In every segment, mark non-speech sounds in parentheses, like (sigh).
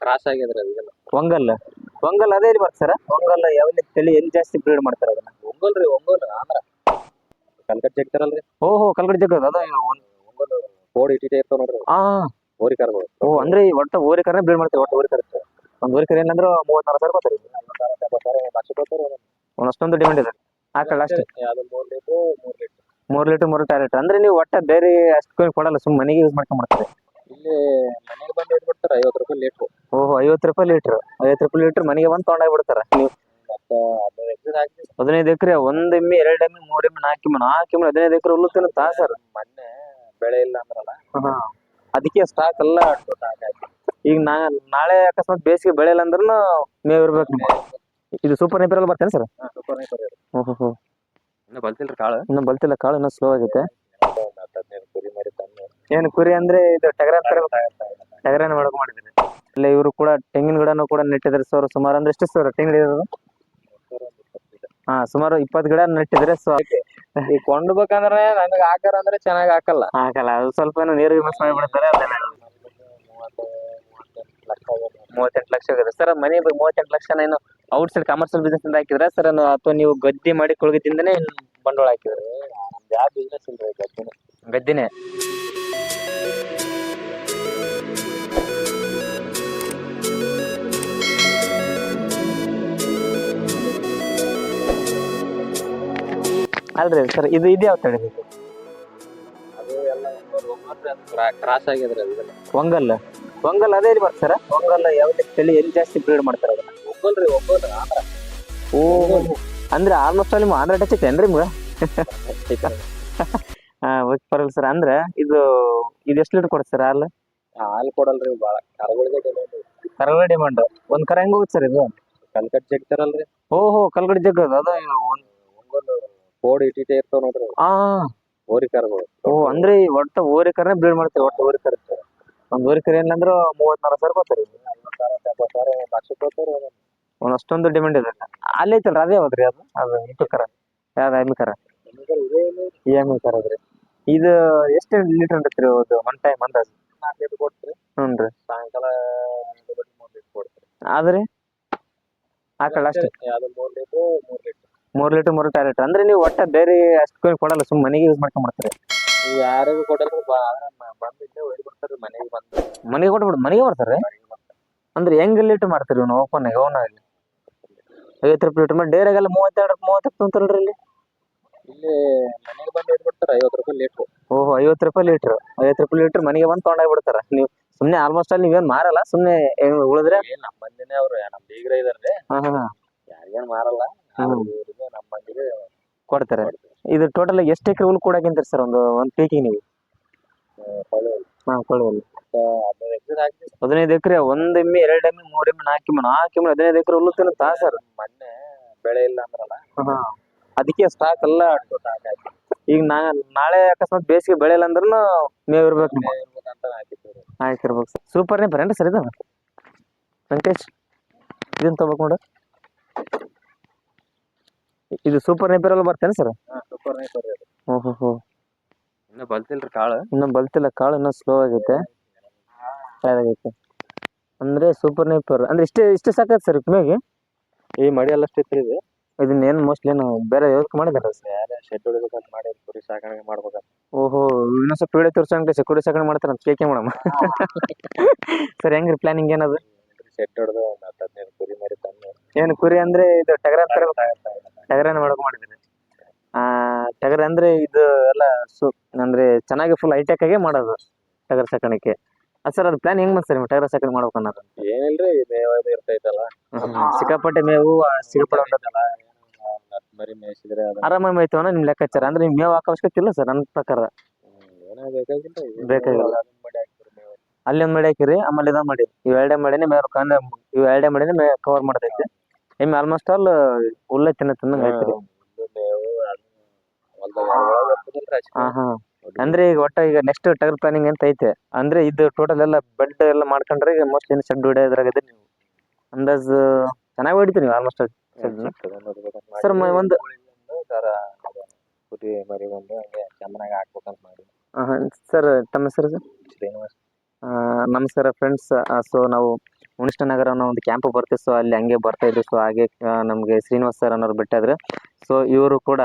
Cross ಆಗಿದ್ರೆ ಒಂಗಲ್ ಒಂಗಲ್ ಅದೇ ಬರ್ತದೆ ಸರ್. ಒಂಗಲ್ ಯಾವ ತಳಿ ಎಲ್ಲಿ ಜಾಸ್ತಿ ಬ್ರೀಡ್ ಮಾಡ್ತಾರೆ ಅದನ್ನ? ಒಂಗೋಲ್ ರೀ ಒಂಗಲ್ ಆಂಧ್ರ. ಕಲ್ಕಟ್ ಜಗ್ತಾರಲ್ರಿ ಓಹೋ ಕಲ್ಕಟ್ ಜಗ್ ಅದ ಒಂಗೋಲ್ ಕೋಡ್ ಇಟ್ಟಿಟ್ಟೆ ಇರ್ತಾವ ನೋಡ್ರಿ. ಆ. ಹೋರಿ ಕರ್ಗಳು ಓ ಅಂದ್ರೆ ಈ ಒಟ್ಟು ಓರಿಕರನೇ ಬ್ರೀಡ್ ಮಾಡ್ತಾರೆ ಒಟ್ಟು ಓರಿಕಾರ ಒಂದ್ ಓರಿಕಾರ ಏನಂದ್ರೆ ಮೂವತ್ತಾರು ಸಾವಿರ ಬರ್ತಾರೆ ಅಷ್ಟೊಂದು ಡಿಮಾಂಡ್ ಇದೆ. ಆ ಅಷ್ಟೇ ಅದು ಮೂರ್ ಲೀಟ್ರ್ ಮೂರ್ ಲೀಟ್ರ್ ಮೂರ್ ಲೀಟರ್ ಮೂರು ಟ್ಯಾರೆಟ್ ಅಂದ್ರೆ ನೀವು ಒಟ್ಟ ಬೇರೆ ಅಷ್ಟು ಕೊಡಲ್ಲ ಸುಮ್ಮನೆ ಮನೆಗೆ ಯೂಸ್ ಮಾಡ್ಕೊಂಡ್ ಮಾಡ್ತಾರೆ. ಇಲ್ಲಿ ಮನೆಗೆ ಬಂದು ಇಟ್ಬಿಡ್ತಾರೆ ಐವತ್ತು ರೂಪಾಯಿ ಲೀಟ್ರ್ ಓಹೋ ಐವತ್ತು ರೂಪಾಯಿ ಲೀಟ್ರ್ ಐವತ್ತು ರೂಪಾಯಿ ಲೀಟ್ರ್ ಮನೆಗೆ ಬಂದು ತೊಗೊಂಡೋಗಿ ಬಿಡ್ತಾರ ನೀವು ಮತ್ತೆ ಹದಿನೈದು ಎಕ್ರೆ ಹಾಕಿ. ಹದಿನೈದು ಎಕರೆ ಒಂದ್ ಎಮ್ಮೆ ಎರಡು ಎಮ್ಮೆ ಮೂರ್ ಎಮ್ಮೆ ನಾಲ್ಕು ಎಮ್ಮೆ ನಾಲ್ಕು ಎಮ್ಮೆ ಹದಿನೈದು ಎಕರೆ ಹುಲ್ಲು ತಿನ್ನುತ್ತಾ ಸರ್? ಮೊನ್ನೆ ಬೆಳೆ ಇಲ್ಲ ಅಂದ್ರಲ್ಲ. ಅದಕ್ಕೆ ಸ್ಟಾಕ್ ಎಲ್ಲ ಈಗ ನಾ ನಾಳೆ ಅಕಸ್ಮಾತ್ ಬೇಸಿಗೆ ಬೆಳೆಯಲ್ಲ ಅಂದ್ರೂ ಮೇವ್ ಇರ್ಬೇಕು ನಿಮ್ಗೆ. ಇದು ಸೂಪರ್ ನೇಪರಲ್ಲಿ ಬರ್ತೇನೆ ಸರ್? ಸೂಪರ್ ನೈಪರ್ ಓಹೋ ಹೋ ಇನ್ನು ಬಲ್ತಿಲ್ರಿ ಕಾಳು? ಇನ್ನು ಬಲ್ತಿಲ್ಲ ಕಾಳು ಇನ್ನೂ ಸ್ಲೋ ಆಗೈತೆ. ಏನು ಕುರಿ ಅಂದ್ರೆ ಇದು ಟಗರ ಟಗರನ ಮಾಡಕ್ ಮಾಡಿದ್ರಿ ಇಲ್ಲ ಇವರು ಕೂಡ ತೆಂಗಿನ ಗಿಡನೂ ಕೂಡ ನೆಟ್ಟಿದ್ದಾರೆ ಸರ್. ಸುಮಾರು ಅಂದ್ರೆ ಎಷ್ಟು ಸರ್ ತೆಂಗಿನ ಗಿಡ? ಹಾ ಸುಮಾರು ಇಪ್ಪತ್ತು ಗಿಡ ನೆಟ್ಟಿದ್ರೆ ಸೊ ಈಗ ಕೊಂಡ್ಬೇಕಂದ್ರೆ ನನಗೆ ಹಾಕಾರ ಅಂದ್ರೆ ಚೆನ್ನಾಗಿ ಹಾಕಲ್ಲ. ಹಾಕಲ್ಲ ಅದು ಸ್ವಲ್ಪ ಏನೋ ನೀರಿಗೆ ಮಿಕ್ಸ್ ಮಾಡಿಬಿಡ್ತಾರೆ ಮೂವತ್ತೆಂಟು ಲಕ್ಷ ಆಗಿದೆ ಸರ್ ಮನೆ ಮೂವತ್ತೆಂಟು ಲಕ್ಷ ಏನು ಔಟ್ ಸೈಡ್ ಕಮರ್ಷಿಯಲ್ ಬಿಸ್ನೆಸ್ ಇಂದ ಹಾಕಿದ್ರೆ? ಸರ್ ಅಥವಾ ನೀವು ಗದ್ದೆ ಮಾಡಿ ಕೊಳಗದಿಂದನೇ ಬಂಡವಾಳ ಹಾಕಿದ್ರೆ? ಯಾವ ಬಿಸ್ನೆಸ್ ಇಲ್ಲ ಗದ್ದಿನ. ಗದ್ದಿನೇ? ಅಲ್ರಿ ಸರ್ ಇದು ಇದು ಯಾವ ಬೇಕು ಅದು ಎಲ್ಲ ಕ್ರಾಸ್ ಆಗಿದ್ರೆ ಒಂಗಲ್ ಒಂಗಲ್ ಅದೇ ಇಲ್ಲಿ ಬರ್ತಾರ ಒಂಗಲ್ ಯಾವ ತಳಿ ಎಲ್ಲಿ ಜಾಸ್ತಿ ಬ್ರೀಡ್ ಮಾಡ್ತಾರ ಅದನ್ನ? ರೀ ಒಗ್ಗೋಲ್ ಆಂಧ್ರ ಓ, ಅಂದ್ರೆ ಆಲ್ಮೋಸ್ಟ್ ಅಲ್ಲಿ ಆಂಧ್ರ ಟಚ್ ಐತೇನ್ರಿ ನಿಮ್ಗೆ? (laughs) ಹಾ ಓಕೆ ಪರವಾಗಿಲ್ಲ ಸರ್ ಅಂದ್ರೆ ಇದು ಇದು ಎಷ್ಟು ಲೀಟರ್ ಕೊಡುತ್ತೆ ಸರ್ ಹಾಲು ಹಾಲು ಕೊಡಲ್ರಿ ಭಾಳ ಕರಗಳಿಗೆ ಡಿಮ್ಯಾಂಡ್ ಕರಗಡೆ ಡಿಮಾಂಡ್ ಒಂದ್ ಕರ ಹೆಂಗ್ ಹೋಗುತ್ತೆ ಸರ್ ಇದು? ಕಲ್ಕಟ್ ಜಗ್ತಾರಲ್ರಿ ಓಹೋ ಕಲ್ಗಡಿ ಜಗ್ ಅದು ಅದು ಏನು? ಒಂದ್- ಒಗ್ಗೋಲ್ ಕೋಡ್ ಇಟ್ಟಿಟ್ಟೆ ಇರ್ತಾವ ನೋಡ್ರಿ ಆ. ಹೋರಿ ಕರಗಳು. ಓ ಅಂದ್ರೆ ಒಟ್ಟ ಒಟ್ಟು ಓರಿ ಕರ ಬ್ರೀಡ್ ಮಾಡ್ತೀವಿ ಒಟ್ಟು ಓರಿ ಕರ ಒಂದ್ ಓರಿ ಕರ ಏನಂದ್ರ ಮೂವತ್ನಾಲ್ಕು ಸಾವಿರ ಕೊಡ್ತಾರೆ ಸಾವಿರ ಕೊಡ್ತಾರೆ ಒಂದ್ ಅಷ್ಟೊಂದು ಡಿಮಾಂಡ್ ಇದೆ. ಅಲ್ಲಿ ಐತಲ್ರಿ ಅದೇ ಯಾವ್ದ್ರಿ ಅದು? ಅದು ಇದು ಕರ? ಯಾವ್ದು ಎಮ್ಮಿ ಕರ? ಇ ಇದೇ ಐ ಈ ಎಮ್ಮಿ ಕರ ಅದ್ರಿ. ಇದು ಎಷ್ಟು ಲೀಟರ್ ಇರ್ತೀರಿ ಅದು? ಒನ್ ಟೈಮ್ ಅಂದಾಜು? ನಾಲ್ಕು ಲೀಟರ್ ಕೊಡ್ತೀರಿ ಹ್ಞೂ ರೀ ಸಾಯಂಕಾಲ ಎರಡು ಗಂಟೆ ಮೂರು ಲೀಟರ್ ಕೊಡ್ತೀರಿ ಆದ್ರೆ ಆಕಳ ಅಷ್ಟೇ? ಅದು ಮೂರು ಲೀಟ್ರ್ ಮೂರು ಲೀಟ್ರ್ ಮೂರ್ ಲೀಟರ್ ಮೂರು ಲೀಟರ್ ಅಂದ್ರೆ ನೀವು ಒಟ್ಟ ಬೇರೆ ಅಷ್ಟು ಕೊಡಲ್ಲ ಸುಮ್ ಮನೆಗೆ ಯೂಸ್ ಮಾಡ್ಕೊಂಡ್ ಮಾಡ್ತಾರೆ ಯಾರಿಗೂ ಕೊಡಲ್ಲ ಬಾ ಬಂದು ಇಲ್ಲೇ ಒಯ್ದು ಬಿಡ್ತಾರೆ ಮನೆಗೆ ಬಂದು. ಮನೆಗೆ ಕೊಟ್ಬಿಡು ಮನೆಗೆ ಬರ್ತಾರೆ? ಅಂದ್ರೆ ಹೆಂಗ್ ಲೀಟರ್ ಮಾಡ್ತೀರಿ ಇವ್ನು ಓಪನ್ ಆಗಿ ಓನ್ ಆಗಿ? ಐವತ್ತು ರೂಪಾಯಿ ಲೀಟರ್ ಮಾಡಿ ಡೇರಾಗೆಲ್ಲ ಮೂವತ್ತೆರಡು ಮೂವತ್ತು ತೊಂತಾರಲ್ರಿ ಇಲ್ಲಿ? ಇಲ್ಲಿ ಮನೆಗೆ ಬಂದು ಒಯ್ದು ಬಿಡ್ತಾರೆ ಐವತ್ತು ರೂಪಾಯಿ ಲೀಟ್ರ್ ಓಹೋ ಐವತ್ತು ರೂಪಾಯಿ ಲೀಟರ್ ಐವತ್ತು ರೂಪಾಯಿ ಲೀಟರ್ ಮನೆಗೆ ಬಂದು ತೊಗೊಂಡೋಗಿ ಬಿಡ್ತಾರ ನೀವು ಸುಮ್ಮನೆ ಆಲ್ಮೋಸ್ಟ್ ಅಲ್ಲಿ ನೀವೇನ್ ಮಾರಲ್ಲ ಸುಮ್ಮನೆ ಉಳಿದ್ರೆ? ನಮ್ಮ ಮಂದಿನೇ ಅವ್ರು ನಮ್ಮ ಬೀಗ್ರ ಇದಾರೆ ಹಾ ಹಾ ಯಾರಿಗೇನು ಮಾರಲ್ಲ. ಇವ್ರಿಗೆ ನಮ್ಮ ಮಂದಿಗೆ ಕೊಡ್ತಾರೆ. ಇದು ಟೋಟಲ್ ಎಷ್ಟು ಎಕರೆ ಹುಲ್ ಕೊಡಕಂತೀರಿ ಸರ್ ಒಂದು ಒಂದು ಪೀಕಿಗೆ ನೀವು? ಹಾ ಕೊಳ್ಳುವಲ್ಲಿ ಹದಿನೈದು ಎಕ್ರೆ ಒಂದ್ ಎಮ್ಮೆ ಎರಡು ಎಮ್ಮೆ ಮೂರು ಎಮ್ಮೆ ನಾಲ್ಕು ಎಮ್ಮೆ ನಾಲ್ಕು ಎಮ್ಮೆ ಹದಿನೈದು ಎಕರೆ ಹುಲ್ಲು ತಿನ್ನುತ್ತಾ ಸರ್ ಮೊನ್ನೆ ಬೆಳೆ ಇಲ್ಲ ಅಂದ್ರಲ್ಲ. ಅದಕ್ಕೆ ಸ್ಟಾಕ್ ಎಲ್ಲ ಈಗ ನಾ ನಾಳೆ ಅಕಸ್ಮಾತ್ ಬೇಸಿಗೆ ಬೆಳೆಯಲ್ಲ ಅಂದ್ರೂ ಮೇವ್ ಇರ್ಬೇಕು ಆಯ್ತು ಹಾಕಿರ್ಬೇಕು ಸರ್. ಸೂಪರ್ನೇ ಬರೇನ್ರಿ ಸರ್ ಇದು? ವೆಂಕಟೇಶ್ ಇದನ್ ತಗೋಬೇಕು ನೋಡು. ಇದು ಸೂಪರ್ ನೇಪರಲ್ಲಿ ಬರ್ತೇನೆ ಸರ್? ಸೂಪರ್ ನೈಪರ್ ಅದು. ಓಹೋ ಹೋ ಇನ್ನೂ ಬಲ್ತಿಲ್ರಿ ಕಾಳು? ಇನ್ನೂ ಬಲ್ತಿಲ್ಲ ಕಾಳು ಇನ್ನೂ ಸ್ಲೋ ಆಗೈತೆ. ಆಗೈತೆ ಅಂದ್ರೆ ಸೂಪರ್ ನೇಪರ್ ಅಂದ್ರೆ ಇಷ್ಟೇ ಇಷ್ಟೇ ಸಾಕೈತೆ ಸರ್ ಕಿಮ್ಯಾಗೆ ಈ ಮಡಿ ಎಲ್ಲ ಅಷ್ಟು ಇದು. ಇದನ್ನ ಏನು ಮೋಸ್ಟ್ಲಿ ಏನು ಬೇರೆ ಯೋಚನೆ ಮಾಡಿದಾರೆ ಸರ್ ಯಾರೇ ಶೆಡ್ ಹೊಡಿಬೇಕಂತ ಮಾಡಿ ಕುರಿ ಸಾಕಾಣಿಕೆ ಮಾಡ್ಬೇಕಂತ. ಓಹೋ ಇನ್ನೊಂದ್ ಸ್ವಲ್ಪ ವಿಡಿಯೋ ತೋರ್ಸಂಗೆ ಸೆಕ್ಯೂರಿ ಸಾಕಣೆ ಮಾಡ್ತಾರೆ ಅಂತ ಕೇಕೆ ಮೇಡಮ್. (laughs) ಸರ್ ಹೆಂಗ್ರಿ ಪ್ಲಾನಿಂಗ್ ಏನದು? ಶೆಡ್ ಹೊಡೆದು ಒಂದು ಹತ್ತು ಹದಿನೈದು ಕುರಿ ಮರಿ ತಂದು. ಏನು ಕುರಿ ಅಂದ್ರೆ ಇದು ಟಗರ ತರ ಟಗರನ ಮಾಡಕ್ ಮಾಡಿದ್ರಿ. ಆ ಟಗರ ಅಂದ್ರೆ ಇದು ಎಲ್ಲ ಸು ಅಂದ್ರೆ ಚೆನ್ನಾಗಿ ಫುಲ್ ಹೈಟೆಕ್ ಆಗಿ ಮಾಡೋದು ಟಗರ ಸಾಕಾಣಿಕೆ. ಸರ್ ಅದು ಪ್ಲಾನ್ ಹೆಂಗ್ ಬಂತು ಸರ್ ಟೈರ್ ಸಾಕಣೆ ಮಾಡ್ಬೇಕು ಅನ್ನೋದು? ಏನಿಲ್ರಿ ಮೇವ ಮೇವು ಅದು ಇರ್ತೈತಲ್ಲ ಸಿಕ್ಕಾಪಟ್ಟೆ ಮೇವು ಮೇಯಿಸಿದ್ರೆ ಅದು. ಆರಾಮಾಗಿ ಮೇಯ್ತವನ ನಿಮ್ ಲೆಕ್ಕಾಚಾರ? ಅಂದ್ರೆ ನಿಮ್ ಮೇವು ಹಾಕೋ ಅವಶ್ಯಕತೆ ಇಲ್ಲ ಸರ್ ನನ್ ಪ್ರಕಾರ. ಬೇಕಾಗಿಲ್ಲ ಅಲ್ಲಿ ಒಂದ್ ಮಡಿ ಹಾಕಿರಿ ಆಮೇಲೆ ಇದನ್ನ ಮಾಡಿ. ಇವ್ ಎರಡೇ ಮಾಡಿನೇ ಮೇವ್ ಕಂದ ಇವ್ ಎರಡೇ ಮಾಡಿನೇ ಮೇ ಕವರ್ ಮಾಡ್ತೈತಿ. ನಿಮ್ ಆಲ್ಮೋಸ್ಟ್ ಆಲ್ ಹುಲ್ಲ ತಿನ್ನ ತಿನ್ನಂಗ್ ಆಯ್ತು ಮೇವು ಹಾ ಹಾ ಅಂದ್ರೆ ಈಗ ಒಟ್ಟ ಈಗ ನೆಕ್ಸ್ಟ್ ಟಗರ್ ಪ್ಲಾನಿಂಗ್ ಅಂತ ಐತೆ. ಅಂದ್ರೆ ಇದು ಟೋಟಲ್ ಎಲ್ಲ ಬೆಡ್ ಎಲ್ಲ ಮಾಡ್ಕೊಂಡ್ರೆ ಈಗ ಮೋಸ್ಟ್ಲಿ ಏನು ಶೆಡ್ ಹೊಡೆಯೋದ್ರಾಗ ಇದೆ ನೀವು ಅಂದಾಜು ಚೆನ್ನಾಗಿ ಹೊಡಿತೀರಿ ನೀವು ಆಲ್ಮೋಸ್ಟ್ ಸರ್ ಒಂದು- ಕುರಿ ಮರಿ ಒಂದು ಹಂಗೆ ಹಾಕ್ಬೇಕಂತ ಮಾಡಿ. ಸರ್ ತಮ್ಮ ಹೆಸರು ಸರ್ ಶ್ರೀನಿವಾಸ್. ನಮಸ್ಕಾರ ಫ್ರೆಂಡ್ಸ್ ಸೊ ನಾವು ಉಣಿಷ್ಠ ನಗರ ಅನ್ನೋ ಒಂದು ಕ್ಯಾಂಪ್ ಬರ್ತೀವಿ ಸೊ ಅಲ್ಲಿ ಹಂಗೆ ಬರ್ತಾ ಇದ್ವಿ ಸೊ ಹಾಗೆ ನಮಗೆ ಶ್ರೀನಿವಾಸ್ ಸರ್ ಅನ್ನೋರು ಬಿಟ್ಟಾದ್ರೆ. ಸೊ ಇವರು ಕೂಡ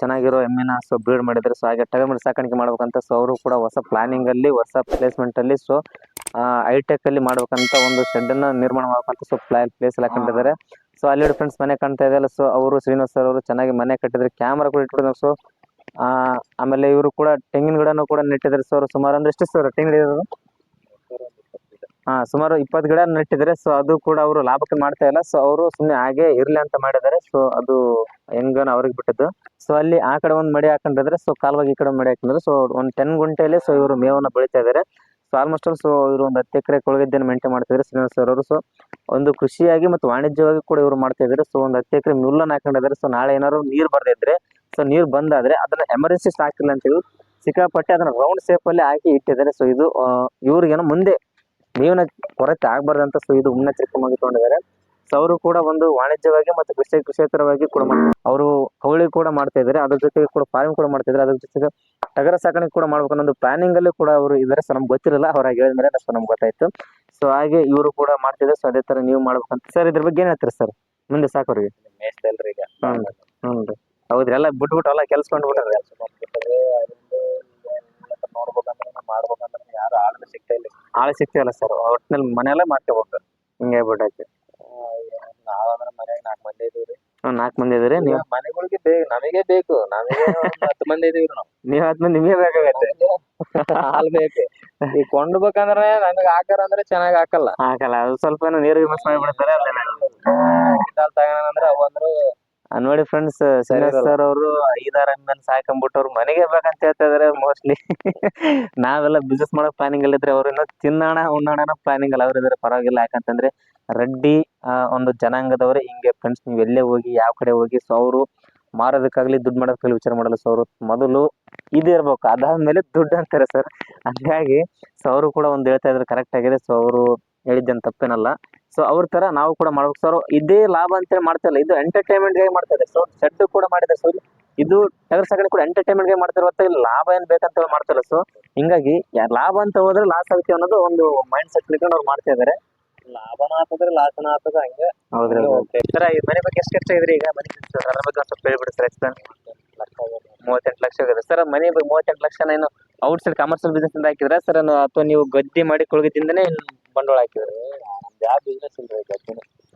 ಚೆನ್ನಾಗಿರೋ ಎಮ್ಮೆನ ಸೊ ಬ್ರೀಡ್ ಮಾಡಿದ್ರು ಸೊ ಹಾಗೆ ಟಗರ್ ಸಾಕಾಣಿಕೆ ಮಾಡ್ಬೇಕಂತ ಸೊ ಅವರು ಕೂಡ ಹೊಸ ಪ್ಲಾನಿಂಗ್ ಅಲ್ಲಿ ಹೊಸ ಪ್ಲೇಸ್ಮೆಂಟ್ ಅಲ್ಲಿ ಸೊ ಹೈಟೆಕ್ ಅಲ್ಲಿ ಮಾಡ್ಬೇಕಂತ ಒಂದು ಶೆಡ್ ಅನ್ನ ನಿರ್ಮಾಣ ಮಾಡ್ಬೇಕಂತ ಸೊ ಪ್ಲಾನ್ ಪ್ಲೇಸ್ ಎಲ್ಲ ಕಂಡಿದ್ದಾರೆ ಸೊ ಅಲ್ಲಿ ಫ್ರೆಂಡ್ಸ್ ಮನೆ ಕಾಣ್ತಾ ಇದೆಯಲ್ಲ ಸೊ ಅವರು ಶ್ರೀನಿವಾಸ್ ಸರ್ ಅವರು ಚೆನ್ನಾಗಿ ಮನೆ ಕಟ್ಟಿದ್ರು ಕ್ಯಾಮ್ರಾ ಕೂಡ ಇಟ್ಬಿಟ್ಟಿದ್ರು ಸೊ ಆಮೇಲೆ ಇವರು ಕೂಡ ತೆಂಗಿನ ಗಿಡನೂ ಕೂಡ ನೆಟ್ಟಿದ್ದಾರೆ. ಸೊ ಅವರು ಸುಮಾರು ಅಂದ್ರೆ ಎಷ್ಟು ಸರ್ ತೆಂಗಿನ ಗಿಡ ಇರೋದು? ಹಾ, ಸುಮಾರು ಇಪ್ಪತ್ತು ಗಿಡ ನೆಟ್ಟಿದ್ದಾರೆ. ಸೊ ಅದು ಕೂಡ ಅವರು ಲಾಭಕ್ಕೆ ಮಾಡ್ತಾ ಇಲ್ಲ. ಸೊ ಅವರು ಸುಮ್ಮನೆ ಹಾಗೆ ಇರ್ಲಿ ಅಂತ ಮಾಡಿದ್ದಾರೆ. ಸೊ ಅದು ಹೆಂಗನ ಅವ್ರಿಗೆ ಬಿಟ್ಟದ್ದು. ಸೊ ಅಲ್ಲಿ ಆ ಕಡೆ ಒಂದು ಮಡಿ ಹಾಕೊಂಡಿದ್ರೆ ಸೊ ಕಾಲ್ವಾಗಿ ಈ ಕಡೆ ಮಡಿ ಹಾಕೊಂಡಿದ್ರೆ ಸೊ ಒಂದು ಟೆನ್ ಗುಂಟೆಯಲ್ಲಿ ಸೊ ಇವರು ಮೇವನ್ನ ಬೆಳಿತಾ ಇದ್ದಾರೆ. ಸೊ ಆಲ್ಮೋಸ್ಟ್ ಆಲ್ ಸೊ ಇವರು ಒಂದು ಹತ್ತು ಎಕರೆ ಕೊಳಗಿದ್ದನ್ನು ಮೇಂಟೈನ್ ಮಾಡ್ತಿದ್ದಾರೆ ಶ್ರೀನಿವಾಸ್ ಸರ್ ಅವರು. ಸೊ ಒಂದು ಕೃಷಿಯಾಗಿ ಮತ್ತು ವಾಣಿಜ್ಯವಾಗಿ ಕೂಡ ಇವರು ಮಾಡ್ತಾ ಇದ್ದಾರೆ. ಸೊ ಒಂದು ಹತ್ತು ಎಕರೆ ಮಿಲ್ಲನ್ನು ಹಾಕೊಂಡಿದ್ದಾರೆ. ಸೊ ನಾಳೆ ಏನಾದ್ರು ನೀರು ಬರ್ದಿದ್ರೆ ಸೊ ನೀರು ಬಂದಾದ್ರೆ ಅದನ್ನ ಎಮರ್ಜೆನ್ಸಿ ಸ್ಟಾಕ್ ಇಲ್ಲ ಅಂತ ಹೇಳಿ ಸಿಕ್ಕಾಪಟ್ಟೆ ಅದನ್ನ ರೌಂಡ್ ಶೇಪ್ ಅಲ್ಲಿ ಹಾಕಿ ಇಟ್ಟಿದ್ದಾರೆ. ಸೊ ಇದು ಇವ್ರಿಗೆ ಇವ್ರಿಗೇನೋ ಮುಂದೆ ಮೇವಿನ ಕೊರತೆ ಆಗ್ಬಾರ್ದಂತ ಸೊ ಇದು ಮುನ್ನೆಚ್ಚರಿಕೆ ತಗೊಂಡಿದ್ದಾರೆ ಸೊ ಅವರು ಕೂಡ ಒಂದು ವಾಣಿಜ್ಯವಾಗಿ ಮತ್ತು ಕೃಷಿ ಕೃಷಿಯೇತರವಾಗಿ ಕೂಡ ಅವರು ಕವಳಿ ಕೂಡ ಮಾಡ್ತಾ ಇದ್ದಾರೆ. ಅದ್ರ ಜೊತೆಗೆ ಕೂಡ ಫಾರ್ಮ್ ಕೂಡ ಮಾಡ್ತಾ ಇದ್ದಾರೆ. ಅದ್ರ ಜೊತೆಗೆ ಟಗರ ಸಾಕಾಣಿಕೆ ಕೂಡ ಮಾಡ್ಬೇಕು ಅನ್ನೋ ಒಂದು ಪ್ಲಾನಿಂಗ್ ಅಲ್ಲಿ ಕೂಡ ಅವರು ಇದ್ದಾರೆ. ಸೊ ನಮ್ಗೆ ಗೊತ್ತಿರಲಿಲ್ಲ ಅವ್ರಾಗ ಹೇಳಿದ್ಮೇಲೆ ಸೊ ನಮ್ಗೆ ಗೊತ್ತಾಯ್ತು. ಸೊ ಹಾಗೆ ಇವರು ಕೂಡ ಮಾಡ್ತಿದ್ದಾರೆ ಸೊ ಅದೇ ತರ ನೀವು ಮಾಡ್ಬೇಕಂತ ಸರ್ ಇದ್ರ ಬಗ್ಗೆ ಏನ್ ಹೇಳ್ತೀರಿ ಸರ್ ಮುಂದೆ ಸಾಕು ಈಗ. ಹ್ಞೂ ರೀ. ಹೌದ್ರಿ ಎಲ್ಲ ಬಿಟ್ಬಿಟ್ಟು ಎಲ್ಲ ಕೆಲ್ಸ ಈಗ ನೋಡ್ಬೇಕಂದ್ರೆ ಮಾಡ್ಬೇಕಂದ್ರೆ ಯಾರು ಆಳು ಸಿಗ್ತಾ ಇಲ್ಲ ಆಳೆ ಸಿಗ್ತಿಲ್ಲ ಸರ್ ಒಟ್ನಲ್ಲಿ ಮನೆಯಲ್ಲೇ ಮಾಡ್ಕೋಬೇಕು ಹಿಂಗೆ ಆಗ್ಬಿಟ್ಟೈತಿ ನಾವಂದ್ರೆ ಮನ್ಯಾಗ ನಾಲ್ಕು ಮಂದಿ ಇದೀವ್ರಿ. ನಾಲ್ಕು ಮಂದಿ ಇದ್ರಿ? ನೀವು? ಮನೆಗಳಿಗೆ ಬೇಕು ನಮಗೆ ಬೇಕು. ನಮಗೆ ಹತ್ತು ಮಂದಿ ಇದೀವಿ ನಾವು. ನೀವು ಹತ್ತು ಮಂದಿ ನಿಮಗೆ ಬೇಕಾಗತ್ತೆ. ಹಾಲ್ ಬೇಕು. ಈಗ ಕೊಂಡ್ಬೇಕಂದ್ರೆ ನನಗೆ ಹಾಕಾರ ಅಂದ್ರೆ ಚೆನ್ನಾಗಿ ಹಾಕಲ್ಲ. ಹಾಕಲ್ಲ ಅದು ಸ್ವಲ್ಪ ಏನೋ ನೀರಿಗೆ ಮಿಕ್ಸ್ ಮಾಡಿಬಿಡ್ತಾರೆ ಅಲ್ಲೇ ಹಾಲ್ ತಗೋಣಂದ್ರೆ ಅವು ಅಂದ್ರೆ ಆ, ನೋಡಿ ಫ್ರೆಂಡ್ಸ್ ಶ್ರೀನಿವಾಸ್ ಸರ್ ಅವರು ಐದಾರು ಎಮ್ಮೆ ಸಾಕೊಂಡ್ಬಿಟ್ಟು ಅವ್ರು ಮನೆಗೆ ಬೇಕಂತ ಹೇಳ್ತಾ ಇದಾರೆ ಮೋಸ್ಟ್ಲಿ (laughs) ನಾವೆಲ್ಲ ಬಿಸ್ನೆಸ್ ಮಾಡೋ ಪ್ಲಾನಿಂಗ್ ಅಲ್ಲಿ ಇದ್ರೆ ಅವ್ರು ಇನ್ನೂ ತಿನ್ನೋಣ ಉಣ್ಣೋಣ ಪ್ಲಾನಿಂಗ್ ಅಲ್ಲಿ ಅವರು ಇದ್ರೆ. ಪರವಾಗಿಲ್ಲ. ಯಾಕಂತಂದ್ರೆ ರೆಡ್ಡಿ ಒಂದು ಜನಾಂಗದವರೇ. ಹಿಂಗೆ ಫ್ರೆಂಡ್ಸ್ ನೀವು ಎಲ್ಲೇ ಹೋಗಿ ಯಾವ ಕಡೆ ಹೋಗಿ ಸೊ ಅವರು ಮಾರೋದಕ್ಕಾಗ್ಲಿ ದುಡ್ಡು ಮಾಡೋದಕ್ಕಾಗಲಿ ವಿಚಾರ ಮಾಡಲ್ಲ ಸೊ ಅವರು ಮೊದಲು ಇದು ಇರ್ಬೇಕು. ಅದಾದ್ಮೇಲೆ ದುಡ್ಡು ಅಂತಾರೆ ಸರ್ ಹಂಗಾಗಿ ಸೊ ಅವರು ಕೂಡ ಒಂದು ಹೇಳ್ತಾ ಇದ್ರೆ ಕರೆಕ್ಟ್ ಆಗಿದೆ. ಸೊ ಅವರು ಹೇಳಿದ್ದೇನು ತಪ್ಪೇನಲ್ಲ. ಸೊ ಅವ್ರ ತರ ನಾವು ಕೂಡ ಮಾಡ್ಬೇಕು. ಸರ್ ಇದೇ ಲಾಭ ಅಂತೇಳಿ ಮಾಡ್ತಾ ಇಲ್ಲ. ಇದು ಎಂಟರ್ಟೈನ್ಮೆಂಟ್ಗೆ ಮಾಡ್ತಾ ಇದೆ. ಸೊ ಶೆಡ್ ಕೂಡ ಮಾಡಿದೆ. ಸೊ ಇದು ಟಗರ್ ಸಾಗಣೆ ಕೂಡ ಎಂಟರ್ಟೈನ್ಮೆಂಟ್ಗೆ ಮಾಡ್ತಾರೆ ಹೊರತು ಇಲ್ಲಿ ಲಾಭ ಏನ್ ಬೇಕಂತ ಹೇಳಿ ಮಾಡ್ತಾಯಿಲ್ಲ ಸೊ ಹಿಂಗಾಗಿ ಲಾಭ ಅಂತ ಹೋದ್ರೆ ಲಾಸ್ ಆಗುತ್ತೆ ಅನ್ನೋದು ಒಂದು ಮೈಂಡ್ ಸೆಟ್ ಇಟ್ಕೊಂಡು ಅವ್ರು ಮಾಡ್ತಾ ಇದಾರೆ. ಲಾಭನ ಆಗ್ತದ್ರೆ ಲಾಸನ ಆಗ್ತದ ಹಂಗೆ. ಹೌದ್ರಿ ಸರ್ ಈ ಮನೆ ಬಗ್ಗೆ ಎಷ್ಟು ಖರ್ಚು ಇದ್ರಿ ಈಗ? ಮನೆ ಖರ್ಚು ಅದ್ರ ಬಗ್ಗೆ ಒಂದು ಸ್ವಲ್ಪ ಹೇಳ್ಬಿಡಿ ಸರ್ ಎಕ್ಸ್ಪ್ಲೇನ್ ಮೂವತ್ತೆಂಟು ಲಕ್ಷ ಆಗಿದೆ. ಸರ್ ಮನೆ ಬಗ್ಗೆ ಮೂವತ್ತೆಂಟು ಲಕ್ಷ ಏನು ಔಟ್ ಸೈಡ್ ಕಮರ್ಷಿಯಲ್ ಬಿಸ್ನೆಸ್ ಇಂದ ಹಾಕಿದ್ರೆ? ಸರ್ ಅಥವಾ ನೀವು ಗದ್ದೆ ಮಾಡಿ ಕೊಳಗಿದಿಂದನೇ ಬಂಡವಾಳ ಹಾಕಿದ್ರಿ? ಯಾವ ಬಿಸ್ನೆಸ್ ಇಲ್ರಿ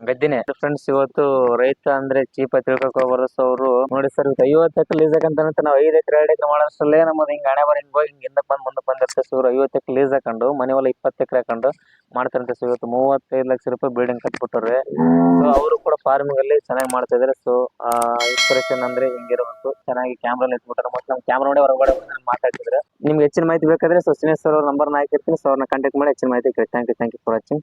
ಗದ್ದಿನ? ಫ್ರೆಂಡ್ಸ್ ಇವತ್ತು ರೈತ ಅಂದ್ರೆ ಚೀಪ ತಿಳ್ಕೊಕ್ ಹೋಗ್ಬಾರ್ದು ಸೊ ಅವರು. ನೋಡಿ ಸರ್ ಇವತ್ತು ಐವತ್ತು ಎಕರೆ ಲೀಸ್ ಹಾಕಂತ ನಾವು ಐದು ಎಕರೆ, ಎರಡು ಎಕರೆ ಮಾಡೋಷ್ಟರಲ್ಲೇ ನಮ್ದು ಹಿಂಗ್ ಹಣೆ ಬರ ಹಿಂಗೆ ಹೋಗಿ ಹಿಂಗೆ ಹಿಂದೆ ಬಂದು ಮುಂದೆ ಬಂದಿರ್ತೇವೆ ಸೊ ಎಕರೆ ಲೀಸ್ ಹಾಕೊಂಡು, ಮನೆ ಹೊಲ ಇಪ್ಪತ್ತು ಎಕರೆ ಹಾಕೊಂಡು ಮಾಡ್ತಾರಂತೆ ಸೊ ಇವತ್ತು ಮೂವತ್ತೈದು ಲಕ್ಷ ರೂಪಾಯಿ ಬಿಲ್ಡಿಂಗ್ ಕಟ್ಬಿಟ್ಟವ್ರೆ. ಸೊ ಅವರು ಕೂಡ ಫಾರ್ಮಿಂಗ್ ಅಲ್ಲಿ ಚೆನ್ನಾಗಿ ಮಾಡ್ತಾ ಇದಾರೆ. ಸೊ ಇನ್ಸ್ಪಿರೇಷನ್ ಅಂದ್ರೆ ಹಿಂಗಿರಬೇಕು. ಚೆನ್ನಾಗಿ ಕ್ಯಾಮ್ರಾ ಇಟ್ಬಿಟ್ಟಾರೆ ಮತ್ತೆ ನಮ್ಮ ಕ್ಯಾಮ್ರಾ ನೋಡಿ ಹೊರಗಡೆ ಮಾತಾಡ್ತಿದ್ರೆ. ನಿಮ್ಗೆ ಹೆಚ್ಚಿನ ಮಾಹಿತಿ ಬೇಕಾದ್ರೆ ಸೊ ಸಿನೇಶ್ ಸರ್ ಅವ್ರ ನಂಬರ್ನ ಹಾಕಿರ್ತೀನಿ. ಸೊ ಅವ್ರನ್ನ ಕಾಂಟ್ಯಾಕ್ಟ್ ಮಾಡಿ ಹೆಚ್ಚಿನ ಮಾಹಿತಿ thank you thank you for watching